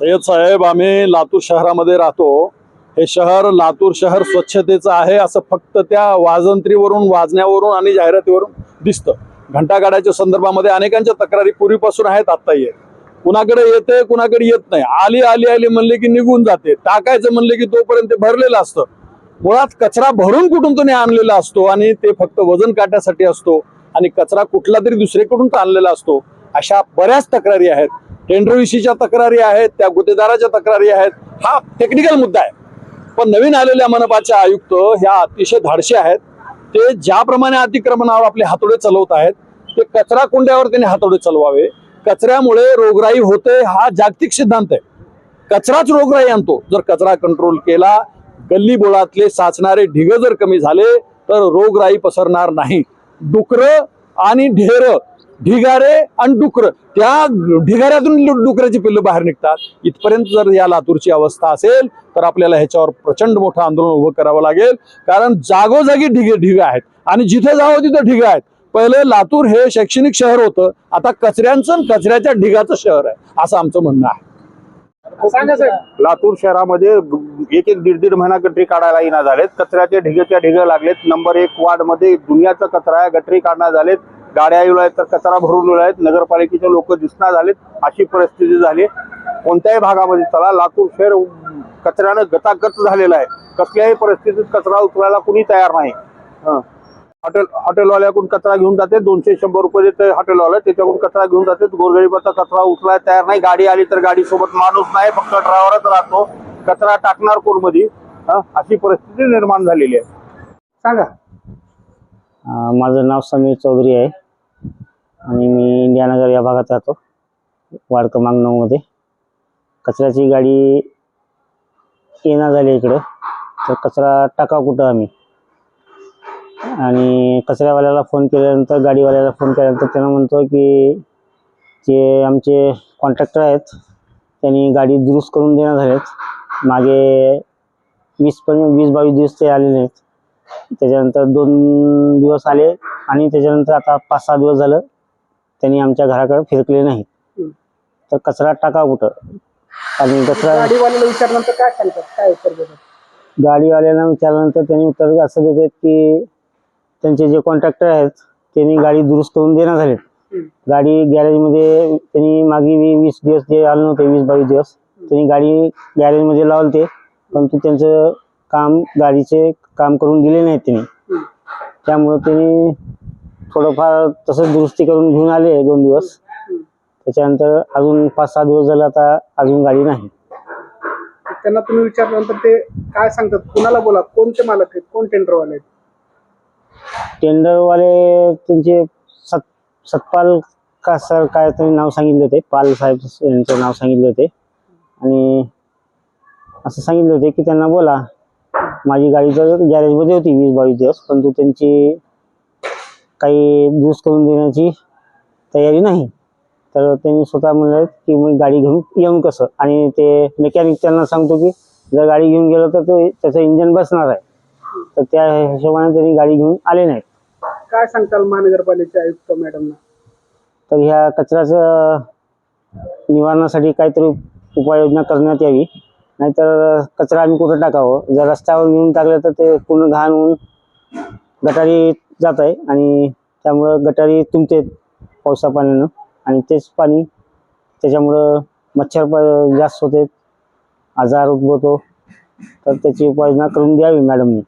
सय्यद साहेब आम्ही लातूर शहरामध्ये राहतो. हे शहर लातूर शहर स्वच्छतेचं आहे असं फक्त त्या वाजंत्रीवरून वाजण्यावरून आणि जाहिरातीवरून दिसतं. घंटागाड्याच्या संदर्भामध्ये अनेकांच्या तक्रारी पूर्वीपासून आहेत आत्ताही आहेत. कुणाकडे येते कुणाकडे येत नाही. आली आली आली म्हणले की निघून जाते. टाकायचं म्हणले की तोपर्यंत ते भरलेलं असतं. मुळात कचरा भरून कुठून तुम्ही आणलेला असतो आणि ते फक्त वजन काट्यासाठी असतो आणि कचरा कुठला तरी दुसरीकडून आणलेला असतो. अशा बऱ्याच तक्रारी आहेत. टेंडरविषयीच्या तक्रारी आहेत त्या गुत्तेदाराच्या तक्रारी आहेत हा टेक्निकल मुद्दा आहे. पण नवीन आलेल्या मनपाचे आयुक्त ह्या अतिशय धाडशी आहेत. ते ज्याप्रमाणे अतिक्रमणावर आपले हातोडे चालवत आहेत ते कचरा कुंड्यावर त्यांनी हातोडे चालवावे. कचऱ्यामुळे रोगराई होते हा जागतिक सिद्धांत आहे. कचराच रोगराई आणतो. जर कचरा कंट्रोल केला गल्ली बोळातले साचणारे ढिग जर कमी झाले तर रोगराई पसरणार नाही. डुकर आणि ढेर ढिगारे आणि डुकर. त्या ढिगाऱ्यातून डुकऱ्याची पिल्लं बाहेर निघतात. इथपर्यंत जर या लातूरची अवस्था असेल तर आपल्याला ह्याच्यावर प्रचंड मोठं आंदोलन उभं करावं लागेल. कारण जागोजागी ढिगे ढिगे आहेत. आणि जिथे जावं तिथे ढिगे आहेत. पहिले लातूर हे शैक्षणिक शहर होतं. आता कचऱ्यांचं कचऱ्याच्या ढिगाचं शहर आहे. असं आमचं म्हणणं आहे. लातूर शहरामध्ये एक एक दीड दीड महिना गटरी काढायला येणार झालेत. कचऱ्याचे ढिगेच्या ढिग लागलेत. नंबर एक वार्डमध्ये दुनियाचा कचरा आहे गटरी काढणार झालेत. गाड्या येऊ आहेत तर कचरा भरून येऊ आहेत. नगरपालिकेचे लोक दिसणार झालेत. अशी परिस्थिती झाली. कोणत्याही भागामध्ये चला लातूर शहर कचऱ्यानं गतागत झालेलं आहे. कसल्याही परिस्थितीत कचरा उचलायला कुणी तयार नाही. हं. हॉटेल हॉटेलवाल्याकडून कचरा घेऊन जाते. दोनशे शंभर रुपये देते हॉटेलवाला. त्याच्याकडून कचरा घेऊन जाते. गोरगरीबाचा कचरा उचलायला तयार नाही. गाडी आली तर गाडी सोबत माणूस नाही. फक्त ड्रायव्हरच राहतो. कचरा टाकणार कोणमध्ये अशी परिस्थिती निर्माण झालेली आहे. सांगा. माझं नाव समीर चौधरी आहे. आणि मी इंडियानगर या भागात राहतो. वार्ड क्रमांक नऊमध्ये कचऱ्याची गाडी येणार झाली इकडं. तर कचरा टाका कुठं आम्ही? आणि कचऱ्यावाल्याला फोन केल्यानंतर गाडीवाल्याला फोन केल्यानंतर त्यानं म्हणतो की जे आमचे कॉन्ट्रॅक्टर आहेत त्यांनी गाडी दुरुस्त करून देणं झालेत मागे वीस पण वीस बावीस दिवस ते आले नाहीत त्याच्यानंतर दोन दिवस आले आणि त्याच्यानंतर आता पाच सहा दिवस झालं त्यांनी आमच्या घराकडे फिरकले हम्म. तर कचरा टाका कुठं? आणि कचरा गाडीवाल्याला विचारल्यानंतर काय सांगतात? काय उत्तर देतात? गाडीवाल्यांना विचारल्यानंतर त्यांनी उत्तर असं देतात की त्यांचे जे कॉन्ट्रॅक्टर आहेत त्यांनी गाडी दुरुस्त करून देणार हम्म. गाडी गॅरेजमध्ये त्यांनी मागे वी- वीस दिवस जे आले नव्हते वीस बावीस दिवस त्यांनी गाडी गॅरेजमध्ये लावली ते परंतु त्यांचं काम गाडीचे काम करून दिले नाहीत त्यांनी. त्यामुळं त्यांनी थोडंफार तसंच दुरुस्ती करून घेऊन आले दोन दिवस. त्याच्यानंतर अजून पाच सहा दिवस झाले आता अजून गाडी नाही. त्यांना तुम्ही विचारल्यानंतर ते काय सांगतात? कुणाला बोला? कोणते मालक आहेत? कोण टेंडरवाले आहेत? टेंडरवाले त्यांचे सत सतपाल का सर काय त्यांनी नाव सांगितले होते. पाल साहेब यांचं नाव सांगितले होते. आणि असं सांगितले होते की त्यांना बोला माझी गाडी तर गॅरेजमध्ये होती वीस बावीस दिवस परंतु त्यांची काही दुरुस्त करून देण्याची तयारी नाही. तर त्यांनी स्वतः म्हणले की मी गाडी घेऊन येऊन कसं? आणि ते मेकॅनिक त्यांना सांगतो की जर गाडी घेऊन गेलो तर तो त्याचं इंजन बसणार आहे. तर त्या हिशोबाने त्यांनी गाडी घेऊन आले नाहीत. काय सांगताल महानगरपालिकेचे आयुक्त मॅडमना? तर ह्या कचऱ्याचं निवारणासाठी काहीतरी उपाययोजना करण्यात यावी. नाहीतर कचरा आम्ही कुठं टाकावं? जर रस्त्यावर घेऊन टाकलं तर ते पूर्ण घाण होऊन गटारी जात आहे आणि त्यामुळं गटारी तुमते पावसा पाण्यानं आणि तेच पाणी त्याच्यामुळं मच्छर प जास्त होते आजार उद्भवतो. तर त्याची उपाययोजना करून द्यावी मॅडमनी.